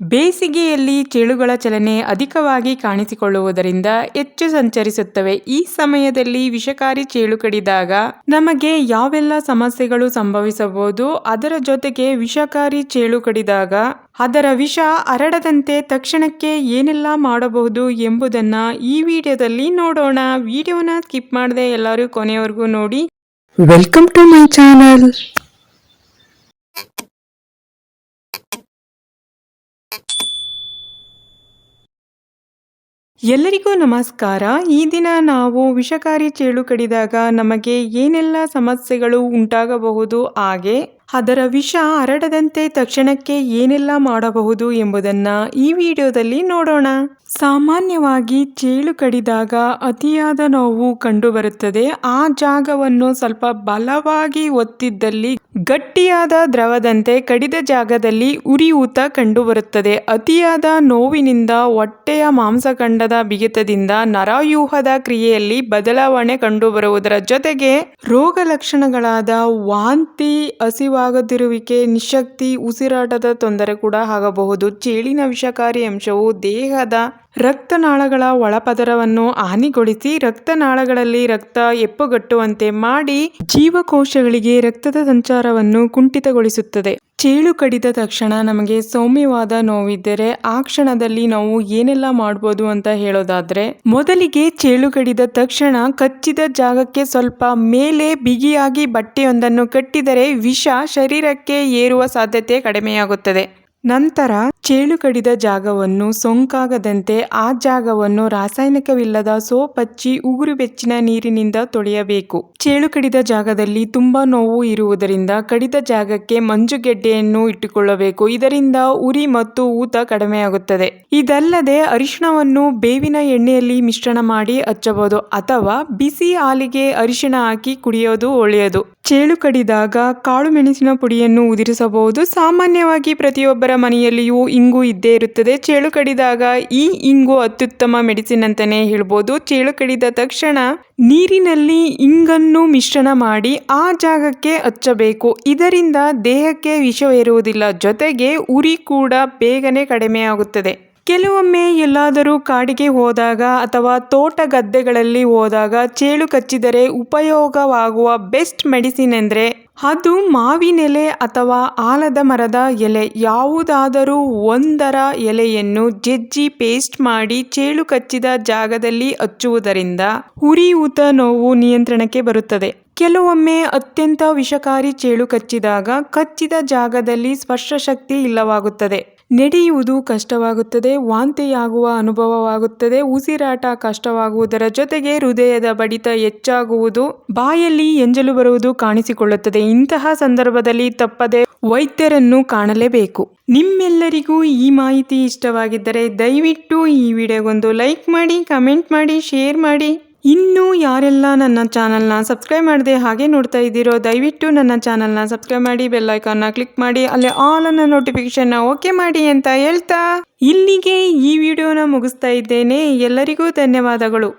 ಬೇಸಿಗೆಯಲ್ಲಿ ಚೇಳುಗಳ ಚಲನೆ ಅಧಿಕವಾಗಿ ಕಾಣಿಸಿಕೊಳ್ಳುವುದರಿಂದ ಹೆಚ್ಚು ಸಂಚರಿಸುತ್ತವೆ. ಈ ಸಮಯದಲ್ಲಿ ವಿಷಕಾರಿ ಚೇಳು ಕಡಿದಾಗ ನಮಗೆ ಯಾವೆಲ್ಲ ಸಮಸ್ಯೆಗಳು ಸಂಭವಿಸಬಹುದು, ಅದರ ಜೊತೆಗೆ ವಿಷಕಾರಿ ಚೇಳು ಕಡಿದಾಗ ಅದರ ವಿಷ ಹರಡದಂತೆ ತಕ್ಷಣಕ್ಕೆ ಏನೆಲ್ಲ ಮಾಡಬಹುದು ಎಂಬುದನ್ನ ಈ ವಿಡಿಯೋದಲ್ಲಿ ನೋಡೋಣ. ವಿಡಿಯೋನ ಸ್ಕಿಪ್ ಮಾಡದೆ ಎಲ್ಲರೂ ಕೊನೆಯವರೆಗೂ ನೋಡಿ. ವೆಲ್ಕಮ್ ಟು ಮೈ ಚಾನಲ್ ಎಲ್ಲರಿಗೂ ನಮಸ್ಕಾರ. ಈ ದಿನ ನಾವು ವಿಷಕಾರಿ ಚೇಳು ಕಡಿದಾಗ ನಮಗೆ ಏನೆಲ್ಲ ಸಮಸ್ಯೆಗಳು ಉಂಟಾಗಬಹುದು? ಹಾಗೆ ಅದರ ವಿಷ ಹರಡದಂತೆ ತಕ್ಷಣಕ್ಕೆ ಏನೆಲ್ಲ ಮಾಡಬಹುದು ಎಂಬುದನ್ನ ಈ ವಿಡಿಯೋದಲ್ಲಿ ನೋಡೋಣ. ಸಾಮಾನ್ಯವಾಗಿ ಚೇಳು ಕಡಿದಾಗ ಅತಿಯಾದ ನೋವು ಕಂಡುಬರುತ್ತದೆ. ಆ ಜಾಗವನ್ನು ಸ್ವಲ್ಪ ಬಲವಾಗಿ ಒತ್ತಿದ್ದಲ್ಲಿ ಗಟ್ಟಿಯಾದ ದ್ರವದಂತೆ ಕಡಿದ ಜಾಗದಲ್ಲಿ ಉರಿಯೂತ ಕಂಡುಬರುತ್ತದೆ. ಅತಿಯಾದ ನೋವಿನಿಂದ ಹೊಟ್ಟೆಯ ಮಾಂಸಖಂಡದ ಬಿಗಿತದಿಂದ ನರವ್ಯೂಹದ ಕ್ರಿಯೆಯಲ್ಲಿ ಬದಲಾವಣೆ ಕಂಡುಬರುವುದರ ಜೊತೆಗೆ ರೋಗ ಲಕ್ಷಣಗಳಾದ ವಾಂತಿ ಹಸಿವಾಗದಿರುವಿಕೆ ನಿಶಕ್ತಿ, ಉಸಿರಾಟದ ತೊಂದರೆ ಕೂಡ ಆಗಬಹುದು. ಚೇಳಿನ ವಿಷಕಾರಿ ಅಂಶವು ದೇಹದ ರಕ್ತನಾಳಗಳ ಒಳಪದರವನ್ನು ಹಾನಿಗೊಳಿಸಿ ರಕ್ತನಾಳಗಳಲ್ಲಿ ರಕ್ತ ಎಪ್ಪುಗಟ್ಟುವಂತೆ ಮಾಡಿ ಜೀವಕೋಶಗಳಿಗೆ ರಕ್ತದ ಸಂಚಾರವನ್ನು ಕುಂಠಿತಗೊಳಿಸುತ್ತದೆ. ಚೇಳು ಕಡಿದ ತಕ್ಷಣ ನಮಗೆ ಸೌಮ್ಯವಾದ ನೋವಿದ್ದರೆ ಆ ಕ್ಷಣದಲ್ಲಿ ನಾವು ಏನೆಲ್ಲ ಮಾಡ್ಬೋದು ಅಂತ ಹೇಳೋದಾದ್ರೆ, ಮೊದಲಿಗೆ ಚೇಳು ಕಡಿದ ತಕ್ಷಣ ಕಚ್ಚಿದ ಜಾಗಕ್ಕೆ ಸ್ವಲ್ಪ ಮೇಲೆ ಬಿಗಿಯಾಗಿ ಬಟ್ಟೆಯೊಂದನ್ನು ಕಟ್ಟಿದರೆ ವಿಷ ಶರೀರಕ್ಕೆ ಏರುವ ಸಾಧ್ಯತೆ ಕಡಿಮೆಯಾಗುತ್ತದೆ. ನಂತರ ಚೇಳು ಕಡಿದ ಜಾಗವನ್ನು ಸೋಂಕಾಗದಂತೆ ಆ ಜಾಗವನ್ನು ರಾಸಾಯನಿಕವಿಲ್ಲದ ಸೋಪ್ ಹಚ್ಚಿ ಉಗುರು ಬೆಚ್ಚಿನ ನೀರಿನಿಂದ ತೊಳೆಯಬೇಕು. ಚೇಳು ಕಡಿದ ಜಾಗದಲ್ಲಿ ತುಂಬಾ ನೋವು ಇರುವುದರಿಂದ ಕಡಿದ ಜಾಗಕ್ಕೆ ಮಂಜುಗೆಡ್ಡೆಯನ್ನು ಇಟ್ಟುಕೊಳ್ಳಬೇಕು. ಇದರಿಂದ ಉರಿ ಮತ್ತು ಊತ ಕಡಿಮೆಯಾಗುತ್ತದೆ. ಇದಲ್ಲದೆ ಅರಿಶಿಣವನ್ನು ಬೇವಿನ ಎಣ್ಣೆಯಲ್ಲಿ ಮಿಶ್ರಣ ಮಾಡಿ ಹಚ್ಚಬಹುದು ಅಥವಾ ಬಿಸಿ ಹಾಲಿಗೆ ಅರಿಶಿಣ ಹಾಕಿ ಕುಡಿಯೋದು ಒಳ್ಳೆಯದು. ಚೇಳು ಕಡಿದಾಗ ಕಾಳು ಮೆಣಸಿನ ಪುಡಿಯನ್ನು ಉದುರಿಸಬಹುದು. ಸಾಮಾನ್ಯವಾಗಿ ಪ್ರತಿಯೊಬ್ಬರ ಮನೆಯಲ್ಲಿಯೂ ಇಂಗು ಇದ್ದೇ ಇರುತ್ತದೆ. ಚೇಳು ಕಡಿದಾಗ ಈ ಇಂಗು ಅತ್ಯುತ್ತಮ ಮೆಡಿಸಿನ್ ಅಂತಲೇ ಹೇಳ್ಬೋದು. ಚೇಳು ಕಡಿದ ತಕ್ಷಣ ನೀರಿನಲ್ಲಿ ಇಂಗನ್ನು ಮಿಶ್ರಣ ಮಾಡಿ ಆ ಜಾಗಕ್ಕೆ ಹಚ್ಚಬೇಕು. ಇದರಿಂದ ದೇಹಕ್ಕೆ ವಿಷವೇರುವುದಿಲ್ಲ. ಜೊತೆಗೆ ಉರಿ ಕೂಡ ಬೇಗನೆ ಕಡಿಮೆಯಾಗುತ್ತದೆ. ಕೆಲವೊಮ್ಮೆ ಎಲ್ಲಾದರೂ ಕಾಡಿಗೆ ಹೋದಾಗ ಅಥವಾ ತೋಟ ಗದ್ದೆಗಳಲ್ಲಿ ಹೋದಾಗ ಚೇಳು ಕಚ್ಚಿದರೆ ಉಪಯೋಗವಾಗುವ ಬೆಸ್ಟ್ ಮೆಡಿಸಿನ್ ಎಂದರೆ ಅದು ಮಾವಿನೆಲೆ ಅಥವಾ ಆಲದ ಮರದ ಎಲೆ. ಯಾವುದಾದರೂ ಒಂದರ ಎಲೆಯನ್ನು ಜಜ್ಜಿ ಪೇಸ್ಟ್ ಮಾಡಿ ಚೇಳು ಕಚ್ಚಿದ ಜಾಗದಲ್ಲಿ ಹಚ್ಚುವುದರಿಂದ ಉರಿಯೂತ ನೋವು ನಿಯಂತ್ರಣಕ್ಕೆ ಬರುತ್ತದೆ. ಕೆಲವೊಮ್ಮೆ ಅತ್ಯಂತ ವಿಷಕಾರಿ ಚೇಳು ಕಚ್ಚಿದಾಗ ಕಚ್ಚಿದ ಜಾಗದಲ್ಲಿ ಸ್ಪರ್ಶ ಶಕ್ತಿ ಇಲ್ಲವಾಗುತ್ತದೆ. ನಡೆಯುವುದು ಕಷ್ಟವಾಗುತ್ತದೆ, ವಾಂತಿಯಾಗುವ ಅನುಭವವಾಗುತ್ತದೆ, ಉಸಿರಾಟ ಕಷ್ಟವಾಗುವುದರ ಜೊತೆಗೆ ಹೃದಯದ ಬಡಿತ ಹೆಚ್ಚಾಗುವುದು, ಬಾಯಲ್ಲಿ ಎಂಜಲು ಬರುವುದು ಕಾಣಿಸಿಕೊಳ್ಳುತ್ತದೆ. ಇಂತಹ ಸಂದರ್ಭದಲ್ಲಿ ತಪ್ಪದೆ ವೈದ್ಯರನ್ನು ಕಾಣಲೇಬೇಕು. ನಿಮ್ಮೆಲ್ಲರಿಗೂ ಈ ಮಾಹಿತಿ ಇಷ್ಟವಾಗಿದ್ದರೆ ದಯವಿಟ್ಟು ಈ ವಿಡಿಯೋಗೊಂದು ಲೈಕ್ ಮಾಡಿ, ಕಮೆಂಟ್ ಮಾಡಿ, ಶೇರ್ ಮಾಡಿ. ಇನ್ನೂ ಯಾರೆಲ್ಲ ನನ್ನ ಚಾನಲ್ನ ಸಬ್ಸ್ಕ್ರೈಬ್ ಮಾಡಿದೆ ಹಾಗೆ ನೋಡ್ತಾ ಇದ್ದೀರೋ, ದಯವಿಟ್ಟು ನನ್ನ ಚಾನಲ್ನ ಸಬ್ಸ್ಕ್ರೈಬ್ ಮಾಡಿ, ಬೆಲ್ ಐಕಾನ್ನ ಕ್ಲಿಕ್ ಮಾಡಿ, ಅಲ್ಲಿ ಆಲ್ ಅನ್ನ ನೋಟಿಫಿಕೇಶನ್ನ ಓಕೆ ಮಾಡಿ ಅಂತ ಹೇಳ್ತಾ ಇಲ್ಲಿಗೆ ಈ ವಿಡಿಯೋನ ಮುಗಿಸ್ತಾ ಇದ್ದೇನೆ. ಎಲ್ಲರಿಗೂ ಧನ್ಯವಾದಗಳು.